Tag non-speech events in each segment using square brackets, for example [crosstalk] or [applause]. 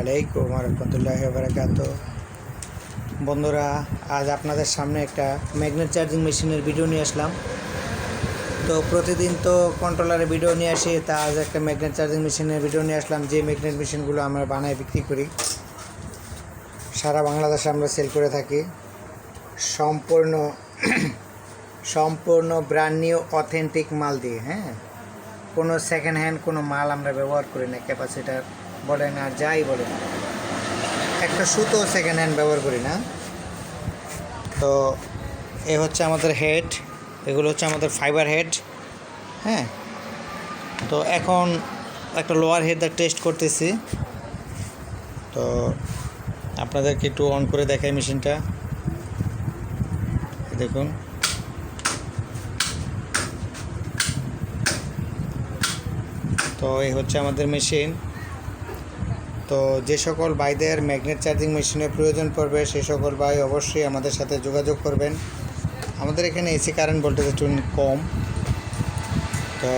আলাইকুম রহমতুল্লাহ বারাকাত। বন্ধুরা, আজ আপনাদের সামনে একটা ম্যাগনেট চার্জিং মেশিনের ভিডিও নিয়ে আসলাম। তো প্রতিদিন তো কন্ট্রোলারে ভিডিও নিয়ে আসি, তা আজ একটা ম্যাগনেট চার্জিং মেশিনের ভিডিও নিয়ে আসলাম। যে ম্যাগনেট মেশিনগুলো আমরা বানায় বিক্রি করি, সারা বাংলাদেশে আমরা সেল করে থাকি। সম্পূর্ণ সম্পূর্ণ ব্র্যান্ড নিউ অথেন্টিক মাল দিয়ে হ্যাঁ? কোনো সেকেন্ড হ্যান্ড কোনো মাল আমরা ব্যবহার করি না ক্যাপাসিটার বলেন আর যাই বলেন একটা সুতো সেকেন্ড হ্যান্ড ব্যবহার করি না। তো এ হচ্ছে আমাদের হেড এগুলো হচ্ছে আমাদের ফাইবার হেড হ্যাঁ? তো এখন একটা লোয়ার হেড টেস্ট করতেছি। তো আপনাদেরকে একটু অন করে দেখাই মেশিনটা। দেখুন। তো এই হচ্ছে আমাদের মেশিন তো যে সকল ভাইদের ম্যাগনেট চার্জিং মেশিনের প্রয়োজন পড়বে সেই সকল ভাই অবশ্যই আমাদের সাথে যোগাযোগ করবেন। আমাদের এখানে এসি কারেন্ট ভোল্টেজ একটু কম। তো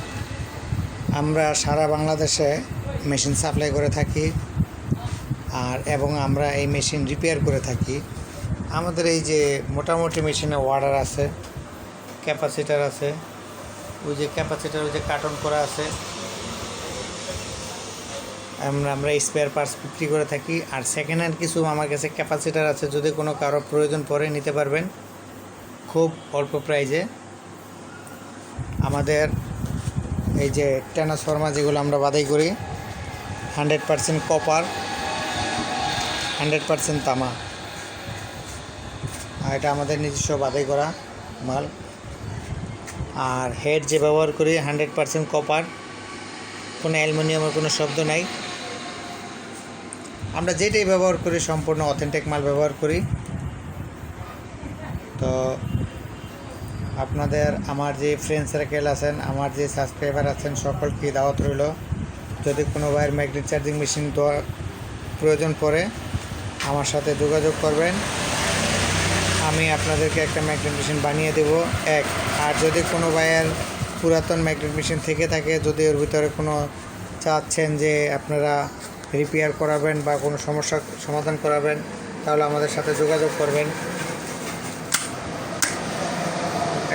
[clears throat] আমরা সারা বাংলাদেশে মেশিন সাপ্লাই করে থাকি আর এবং আমরা এই মেশিন রিপেয়ার করে থাকি। আমাদের এই যে মোটামুটি মেশিনে ওয়ার্ডার আছে ক্যাপাসিটার আছে, ওই যে ক্যাপাসিটার ওই যে কার্টন করা আছে। আমরা স্পেয়ার পার্টস বিক্রি করে থাকি। আর সেকেন্ড হ্যান্ড কিছু আমার কাছে ক্যাপাসিটার আছে, যদি কোনো কারও প্রয়োজন পড়ে নিতে পারবেন। খুব অল্প প্রাইজে আমাদের এই যে ট্রান্সফর্মার যেগুলো আমরা বাদাই করি hundred percent copper hundred percent তামা। আর এটা আমাদের নিজস্ব বাদাই করা মাল। আর হেড যে ব্যবহার করি হান্ড্রেড পারসেন্ট কপার কোনো অ্যালুমিনিয়ামের কোনো শব্দ নাই। আমরা যেটাই ব্যবহার করি সম্পূর্ণ অথেন্টিক মাল ব্যবহার করি। তো আপনাদের, আমার যে ফ্রেন্ড সার্কেল আছেন, আমার যে সাবস্ক্রাইবার আছেন সকলকে দাওয়াত রইল। যদি কোনো ভাইয়ের ম্যাগনেট চার্জিং মেশিন দেওয়ার প্রয়োজন পড়ে, আমার সাথে যোগাযোগ করবেন। আমি আপনাদেরকে একটা ম্যাগনেট মেশিন বানিয়ে দেব। এক, আর যদি কোনো ভাইয়ের পুরাতন ম্যাগনেট মেশিন থেকে থাকে, যদি ওর ভিতরে কোনো চাচ্ছেন যে আপনারা রিপেয়ার করাবেন বা কোনো সমস্যা সমাধান করাবেন, তাহলে আমাদের সাথে যোগাযোগ করবেন।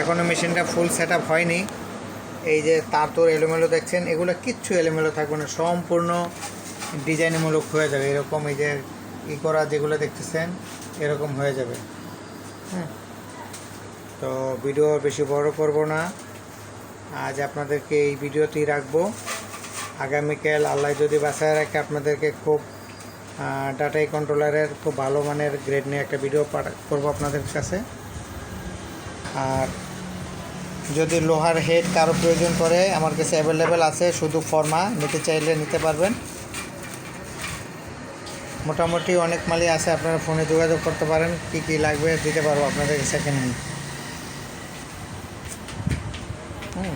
এখনও মেশিনটা ফুল সেট হয়নি। এই যে তার তোর এলোমেলো দেখছেন, এগুলো কিচ্ছু এলোমেলো থাকবে না, সম্পূর্ণ ডিজাইনমূলক হয়ে যাবে। এরকম এই যে ই করা যেগুলো দেখতেছেন, এরকম হয়ে যাবে। হ্যাঁ। তো ভিডিও বেশি বড় করব না। আজ আপনাদেরকে এই ভিডিওতেই রাখব। আগামীকাল আল্লাহ যদি বাসায় রাখে, আপনাদেরকে খুব ডাটাই কন্ট্রোলারের খুব ভালো মানের গ্রেড নিয়ে একটা ভিডিও করব আপনাদের কাছে। আর যদি লোহার হেড কারও প্রয়োজন পড়ে, আমার কাছে অ্যাভেলেবেল আছে, শুধু ফর্মা নিতে চাইলে নিতে পারবেন। মোটামুটি অনেক মালই আছে, আপনারা ফোনে যোগাযোগ করতে পারেন, কি কি লাগবে দিতে পারব আপনাদের সেকেন্ড হ্যান্ড হুম।